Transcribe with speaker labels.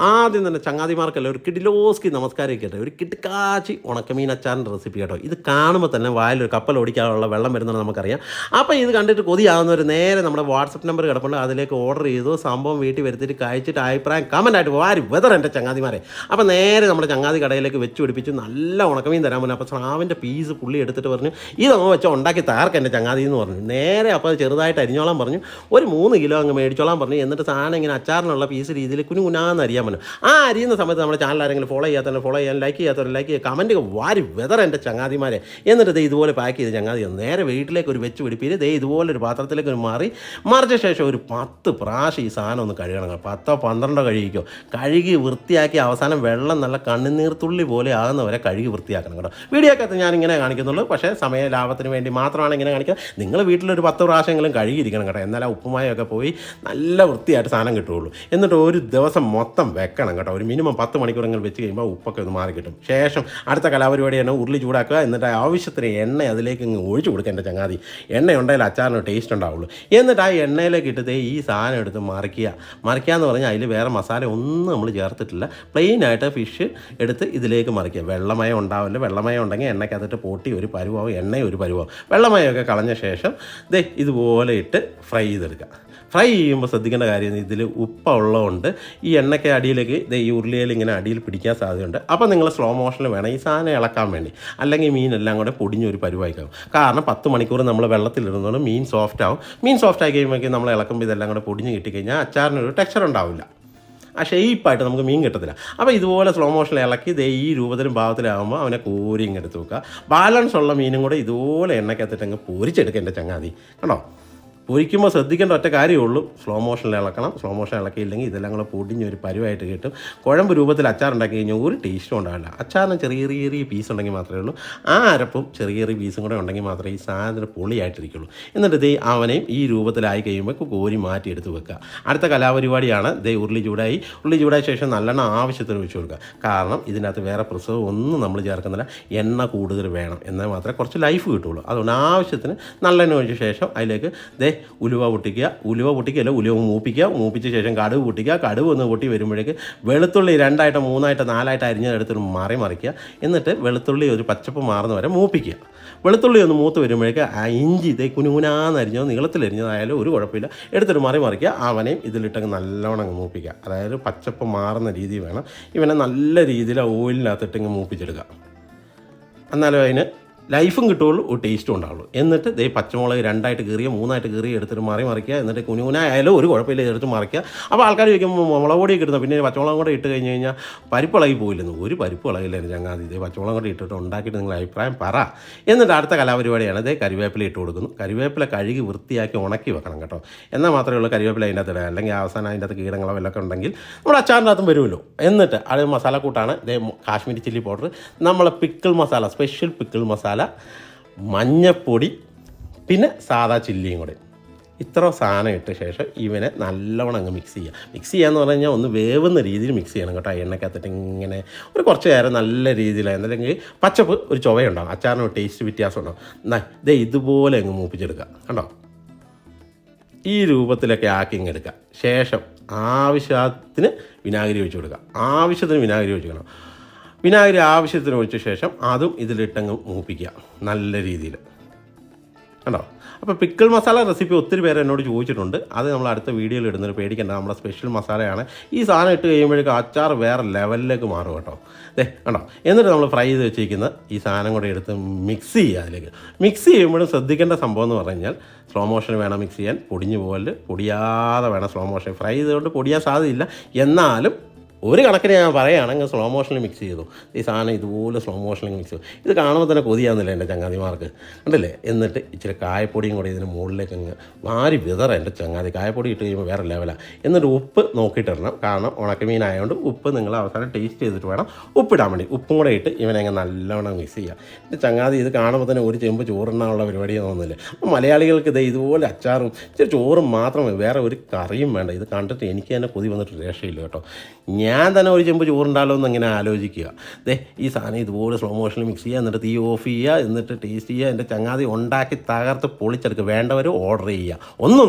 Speaker 1: ആദ്യം തന്നെ ചങ്ങാതിമാർക്കല്ല ഒരു കിഡിലോസ്കി നമസ്കാരം കേട്ടോ. ഒരു കിടുക്കാച്ചി ഉണക്കമീൻ അച്ചാറിന്റെ റെസിപ്പി കേട്ടോ. ഇത് കാണുമ്പോൾ തന്നെ വായിലൊരു കപ്പൽ ഓടിക്കാനുള്ള വെള്ളം വരുന്നത് നമുക്കറിയാം. അപ്പോൾ ഇത് കണ്ടിട്ട് കൊതിയാവുന്നവർ നേരെ നമ്മുടെ വാട്സപ്പ് നമ്പർ കിടപ്പുണ്ട്. അതിലേക്ക് ഓർഡർ ചെയ്തു. സംഭവം വീട്ടിൽ വരുത്തിയിട്ട് കഴിച്ചിട്ട് അഭിപ്രായം കമന്റായിട്ട് വാരി വെതർ എന്റെ ചങ്ങാതിമാരെ. അപ്പോൾ നേരെ നമ്മുടെ ചങ്ങാതി കടയിലേക്ക് വെച്ച് പിടിപ്പിച്ച്. നല്ല ഉണക്കമീൻ തരാൻ പറഞ്ഞു. അപ്പോൾ സ്രാവിന്റെ പീസ് പുള്ളി എടുത്തിട്ട് പറഞ്ഞു ഇതങ്ങ് വെച്ചാൽ ഉണ്ടാക്കി താർക്ക് എന്റെ ചങ്ങാതി എന്ന് പറഞ്ഞു. നേരെ അപ്പോൾ ചെറുതായിട്ട് അരിഞ്ഞോളാൻ പറഞ്ഞു. ഒരു മൂന്ന് കിലോ അങ്ങ് മേടിച്ചോളാൻ പറഞ്ഞു. എന്നിട്ട് സാധനം ഇങ്ങനെ അച്ചാറിനുള്ള പീസ് രീതിയിൽ കുഞ്ഞു കുഞ്ഞാന്ന് പറഞ്ഞു ആ അരിയുന്ന സമയത്ത് നമ്മുടെ ചാനൽ ആരെങ്കിലും ഫോളോ ചെയ്യാത്തവരെ ഫോളോ ചെയ്യാൻ ലൈക്ക് ചെയ്യാത്തവരെ ലൈക്ക് ചെയ്യുക കമന്റ് വാരി വെതർ എന്റെ ചങ്ങാതിമാരെ. എന്നിട്ട് ദേ ഇതുപോലെ പാക്ക് ചെയ്ത് ചങ്ങാതി നേരെ വീട്ടിലേക്ക് ഒരു വെച്ച് പിടിപ്പിച്ച് ദേ ഇതുപോലെ ഒരു പാത്രത്തിലേക്ക് ഒരു മാറി. മറിച്ച ശേഷം ഒരു പത്ത് പ്രാവശ്യം ഈ സാധനം ഒന്ന് കഴുകണം. പത്തോ പന്ത്രണ്ടോ കഴുകിക്കോ. കഴുകി വൃത്തിയാക്കി അവസാനം വെള്ളം നല്ല കണ്ണുനീർത്തുള്ളി പോലെ ആകുന്നവരെ കഴുകി വൃത്തിയാക്കണം കേട്ടോ. വീഡിയോക്കകത്ത് ഞാൻ ഇങ്ങനെ കാണിക്കുന്നുള്ളൂ. പക്ഷേ സമയ ലാഭത്തിന് വേണ്ടി മാത്രമാണ് ഇങ്ങനെ കാണിക്കുക നിങ്ങൾ വീട്ടിലൊരു പത്ത് പ്രാവശ്യമെങ്കിലും കഴുകിയിരിക്കണം കേട്ടോ. എന്നാലും ഉപ്പുമായൊക്കെ പോയി നല്ല വൃത്തിയായിട്ട് സാധനം കിട്ടുകയുള്ളൂ. എന്നിട്ട് ഒരു ദിവസം മൊത്തം വെക്കണം കേട്ടോ. ഒരു മിനിമം പത്ത് മണിക്കൂറെങ്കിലും വെച്ച് കഴിയുമ്പോൾ ഉപ്പൊക്കെ ഒന്ന് മാറി കിട്ടും. ശേഷം അടുത്ത കലാപരിപാടിയാണ് ഉരുളി ചൂടാക്കുക. എന്നിട്ട് ആവശ്യത്തിന് എണ്ണ അതിലേക്ക് ഇങ്ങ് ഒഴിച്ചു കൊടുക്കുക എന്റെ ചങ്ങാതി. എണ്ണ ഉണ്ടെങ്കിൽ അച്ചാറിന് ടേസ്റ്റ് ഉണ്ടാവുള്ളൂ. എന്നിട്ട് ആ എണ്ണയിലേക്ക് ഇട്ട് ഈ സാധനം എടുത്ത് മറിക്കുക. മറിക്കുക എന്ന് പറഞ്ഞാൽ അതിൽ വേറെ മസാല ഒന്നും നമ്മൾ ചേർത്തിട്ടില്ല. പ്ലെയിൻ ആയിട്ട് ഫിഷ് എടുത്ത് ഇതിലേക്ക് മറിക്കുക. വെള്ളമയം ഉണ്ടാവില്ല. വെള്ളമയം ഉണ്ടെങ്കിൽ എണ്ണയ്ക്കകത്തിട്ട് പൊട്ടി ഒരു പരുവാവും. എണ്ണയും ഒരു പരുവാവും. വെള്ളമയമൊക്കെ കളഞ്ഞ ശേഷം ദേ ഇതുപോലെ ഇട്ട് ഫ്രൈ ചെയ്തെടുക്കുക. ഫ്രൈ ചെയ്യുമ്പോൾ ശ്രദ്ധിക്കേണ്ട കാര്യം ഇതിൽ ഉപ്പ ഉള്ളതുകൊണ്ട് ഈ എണ്ണയ്ക്ക് അടിയിലേക്ക് ദേ ഈ ഉരുളിയിൽ ഇങ്ങനെ അടിയിൽ പിടിക്കാൻ സാധ്യതയുണ്ട്. അപ്പോൾ നിങ്ങൾ സ്ലോ മോഷനിൽ വേണം ഈ സാധനം ഇളക്കാൻ വേണ്ടി. അല്ലെങ്കിൽ മീനെല്ലാം കൂടെ പൊടിഞ്ഞൊരു പരുവായിക്കാവും. കാരണം പത്ത് മണിക്കൂർ നമ്മൾ വെള്ളത്തിലിടുന്നതുകൊണ്ട് മീൻ സോഫ്റ്റ് ആവും. മീൻ സോഫ്റ്റ് ആയി കഴിയുമ്പോഴേക്കും നമ്മൾ ഇളക്കുമ്പോൾ ഇതെല്ലാം കൂടെ പൊടിഞ്ഞ് കിട്ടിക്കഴിഞ്ഞാൽ അച്ചാറിനൊരു ടെക്സ്ചർ ഉണ്ടാവില്ല. ആ ഷെയ്പ്പായിട്ട് നമുക്ക് മീൻ കിട്ടത്തില്ല. അപ്പോൾ ഇതുപോലെ സ്ലോ മോഷനിൽ ഇളക്കി ദേ ഈ രൂപത്തിലും ഭാവത്തിലാകുമ്പോൾ അവനെ കോരി ഇങ്ങനെ എടുത്ത് വെക്കുക. ബാലൻസ് ഉള്ള മീനും കൂടെ ഇതുപോലെ എണ്ണയ്ക്കകത്തിട്ട് അങ്ങ് പൊരിച്ചെടുക്കുക എന്റെ ചങ്ങാതി. കണ്ടോ? പൊരിക്കുമ്പോൾ ശ്രദ്ധിക്കേണ്ട ഒറ്റ കാര്യമേ ഉള്ളൂ സ്ലോ മോഷനിൽ ഇളക്കണം. സ്ലോ മോഷൻ ഇളക്കിയില്ലെങ്കിൽ ഇതെല്ലാം കൂടെ പൊടിഞ്ഞ് ഒരു പരുവായിട്ട് കിട്ടും. കുഴമ്പ് രൂപത്തിൽ അച്ചാർ ഉണ്ടാക്കി കഴിഞ്ഞാൽ ഒരു ടേസ്റ്റും ഉണ്ടാവില്ല. അച്ചാറിന് ചെറിയ ചെറിയ ചെറിയ പീസ് ഉണ്ടെങ്കിൽ മാത്രമേ ഉള്ളൂ. ആ അരപ്പും ചെറിയ ചെറിയ പീസും കൂടെ ഉണ്ടെങ്കിൽ മാത്രമേ ഈ സാധനം പൊളിയായിട്ടിരിക്കുള്ളൂ. എന്നിട്ട് ദേ അവനെയും ഈ രൂപത്തിലായി കഴിയുമ്പോൾ കോരി മാറ്റി എടുത്ത് വെക്കുക. അടുത്ത കലാപരിപാടിയാണ് ദേ ഉരുളി ചൂടായി. ഉരുളി ചൂടായ ശേഷം നല്ലെണ്ണ ആവശ്യത്തിന് ഒഴിച്ചു കൊടുക്കുക. കാരണം ഇതിനകത്ത് വേറെ പ്രസവം ഒന്നും നമ്മൾ ചേർക്കുന്നില്ല. എണ്ണ കൂടുതൽ വേണം. എന്നാൽ മാത്രമേ കുറച്ച് ലൈഫ് കിട്ടുള്ളൂ. അതുകൊണ്ട് ആവശ്യത്തിന് നല്ലെണ്ണ ഒഴിച്ച ശേഷം അതിലേക്ക് ദേ ഉലുവ പൊട്ടിക്കുക. ഉലുവ പൊട്ടിക്കുകയല്ല ഉലുവ മൂപ്പിക്കുക. മൂപ്പിച്ച ശേഷം കടുവ് പൊട്ടിക്കുക. കടുവ് ഒന്ന് പൊട്ടി വരുമ്പോഴേക്ക് വെളുത്തുള്ളി രണ്ടായിട്ട് മൂന്നായിട്ട് നാലായിട്ട് അരിഞ്ഞെടുത്തൊരു മറി മറിക്കുക. എന്നിട്ട് വെളുത്തുള്ളി ഒരു പച്ചപ്പ് മാറുന്ന വരെ മൂപ്പിക്കുക. വെളുത്തുള്ളി ഒന്ന് മൂത്ത് വരുമ്പോഴേക്ക് ആ ഇഞ്ചി ഇതേ കുനുകുനാന്നരിഞ്ഞോ നീളത്തിലരിഞ്ഞതായാലും ഒരു കുഴപ്പമില്ല. എടുത്തൊരു മറി മറിക്കുക. അവനെയും ഇതിലിട്ടങ്ങ് നല്ലോണം അങ്ങ് മൂപ്പിക്കുക. അതായത് പച്ചപ്പ് മാറുന്ന രീതി വേണം. ഇവനെ നല്ല രീതിയിൽ ഓയിലിനകത്തിട്ട് ഇങ്ങ് മൂപ്പിച്ചെടുക്കുക. എന്നാലും അതിന് ലൈഫും കിട്ടുള്ളൂ ടേസ്റ്റും ഉണ്ടാവുള്ളൂ. എന്നിട്ട് ദേ പച്ചമുളക് രണ്ടായിട്ട് കീറിയ മൂന്നായിട്ട് കീറിയ എടുത്തിട്ട് മറി മറിക്കുക. എന്നിട്ട് കുനുകുനായാലും ഒരു കുഴപ്പമില്ല എടുത്ത് മറിക്കുക. അപ്പോൾ ആൾക്കാർ ചോദിക്കുമ്പോൾ മുളക് പൊടി ഇടുന്നത് പിന്നെ പച്ചമുളകും കൂടെ ഇട്ട് കഴിഞ്ഞ് കഴിഞ്ഞാൽ പരിപ്പിളകി പോയില്ലെന്ന് ഒരു പരിപ്പ് ഇളകില്ലായിരുന്നു ചങ്ങാതി. ഇതേ പച്ചമുളകും കൂടെ ഇട്ടിട്ട് ഉണ്ടാക്കിയിട്ട് നിങ്ങൾ അഭിപ്രായം പറ. എന്നിട്ട് അടുത്ത കലാപരിപാടിയാണ് ഇതേ കരിവേപ്പില ഇട്ട് കൊടുക്കുന്നു. കരിവേപ്പില കഴുകി വൃത്തിയാക്കി ഉണക്കി വെക്കണം കേട്ടോ. എന്നാൽ മാത്രമേ ഉള്ളൂ കരിവേപ്പില അതിന്റെ അകത്ത് അല്ലെങ്കിൽ അവസാനം അതിന്റെ അകത്ത് കീടങ്ങളോ വല്ലതൊക്കെ ഉണ്ടെങ്കിൽ നമ്മുടെ അച്ചാറിന്റെ അകത്തും വരുമല്ലോ. എന്നിട്ട് അത് മസാല കൂട്ടാണ്. ഇതേ കാശ്മീരി ചില്ലി പൗഡർ. നമ്മളെ pickle masala special pickle masala മഞ്ഞപ്പൊടി പിന്നെ സാദാ ചില്ലിയും കൂടെ. ഇത്ര സാധനം ഇട്ട ശേഷം ഇവനെ നല്ലവണ്ണം അങ്ങ് മിക്സ് ചെയ്യുക മിക്സ് ചെയ്യാന്ന് പറഞ്ഞു കഴിഞ്ഞാൽ ഒന്ന് വേവുന്ന രീതിയിൽ മിക്സ് ചെയ്യണം കേട്ടോ എണ്ണക്കകത്തിട്ട് ഇങ്ങനെ. ഒരു കുറച്ച് നേരം നല്ല രീതിയിൽ അല്ലെങ്കിൽ പച്ചപ്പ് ഒരു ചുവയുണ്ടാകും അച്ചാറിന് ടേസ്റ്റ് വ്യത്യാസം ഉണ്ടാകും ഇതേ ഇതുപോലെ അങ്ങ് മൂപ്പിച്ചെടുക്കുക കണ്ടോ? ഈ രൂപത്തിലൊക്കെ ആക്കി ഇങ്ങ് എടുക്കുക ശേഷം ആവശ്യത്തിന് വിനാഗിരി ഒഴിച്ച് കൊടുക്കുക ആവശ്യത്തിന് വിനാഗിരി ഒഴിക്കണം വിനാഗിരി ആവശ്യത്തിന് ഒഴിച്ച ശേഷം അതും ഇതിലിട്ടങ്ങ് മൂപ്പിക്കുക. നല്ല രീതിയിൽ. കണ്ടോ? അപ്പോൾ പിക്കിൾ മസാല റെസിപ്പി ഒത്തിരി പേര് എന്നോട് ചോദിച്ചിട്ടുണ്ട്. അത് നമ്മൾ അടുത്ത വീഡിയോയിൽ ഇടുന്നത് പേടിക്കേണ്ട. നമ്മുടെ സ്പെഷ്യൽ മസാലയാണ്. ഈ സാധനം ഇട്ട് കഴിയുമ്പോഴേക്കും അച്ചാർ വേറെ ലെവലിലേക്ക് മാറും കേട്ടോ. ദേ കണ്ടോ? എന്നിട്ട് നമ്മൾ ഫ്രൈ ചെയ്ത് വെച്ചിരിക്കുന്ന ഈ സാധനം കൂടെ എടുത്ത് മിക്സ് ചെയ്യുക അതിലേക്ക്. മിക്സ് ചെയ്യുമ്പോഴും ശ്രദ്ധിക്കേണ്ട സംഭവം എന്ന് പറഞ്ഞു കഴിഞ്ഞാൽ സ്ലോ മോഷൻ വേണം മിക്സ് ചെയ്യാൻ. പൊടിഞ്ഞു പോകൽ പൊടിയാതെ വേണം സ്ലോ മോഷൻ ഫ്രൈ ചെയ്തുകൊണ്ട് പൊടിയാൻ സാധ്യതയില്ല. എന്നാലും ഒരു കണക്കിന് ഞാൻ പറയുകയാണെങ്കിൽ സ്ലോ മോഷനിൽ മിക്സ് ചെയ്തു. ഈ സാധനം ഇതുപോലെ സ്ലോ മോഷനിൽ മിക്സ് ചെയ്തു. ഇത് കാണുമ്പോൾ തന്നെ കൊതിയാകുന്നില്ല എന്റെ ചങ്ങാതിമാർക്ക്. കണ്ടില്ലേ? എന്നിട്ട് ഇച്ചിരി കായപ്പൊടിയും കൂടി ഇതിന് മുകളിലേക്ക് അങ്ങ് വാരി വിതറ എന്റെ ചങ്ങാതി. കായപ്പൊടി ഇട്ട് കഴിയുമ്പോൾ വേറെ ലെവലാണ് എന്നിട്ട് ഉപ്പ് നോക്കിയിട്ടിടണം. കാരണം ഉണക്കമീനായതുകൊണ്ട് ഉപ്പ് നിങ്ങൾ അവസാനം ടേസ്റ്റ് ചെയ്തിട്ട് വേണം ഉപ്പിടാൻ വേണ്ടി. ഉപ്പും കൂടെ ഇട്ട് അങ്ങ് നല്ലവണ്ണം മിക്സ് ചെയ്യുക എന്റെ ചങ്ങാതി ഇത് കാണുമ്പോൾ തന്നെ ഒരു ചെമ്പ് ചോറുണ്ണാനുള്ള പരിപാടി തോന്നുന്നില്ല? അപ്പോൾ മലയാളികൾക്ക് ഇത് ഇതുപോലെ അച്ചാറും ഇച്ചിരി ചോറും മാത്രമേ വേറെ ഒരു കറിയും വേണ്ട. ഇത് കണ്ടിട്ട് എനിക്ക് തന്നെ കൊതി വന്നിട്ട് രക്ഷയില്ല കേട്ടോ. ഞാൻ തന്നെ ഒരു ചെമ്പ് ചോറുണ്ടാലോ എന്ന് ഇങ്ങനെ ആലോചിക്കുക. ദേ ഈ സാധനം ഇതുപോലെ സ്ലോ മോഷനിൽ മിക്സ് ചെയ്യുക എന്നിട്ട് തീ ഓഫ് ചെയ്യുക എന്നിട്ട് ടേസ്റ്റ് ചെയ്യുക എന്റെ ചങ്ങാതി ഉണ്ടാക്കി തകർത്ത് പൊളിച്ചെടുക്കുക. വേണ്ടവർ ഓർഡർ ചെയ്യുക. ഒന്നും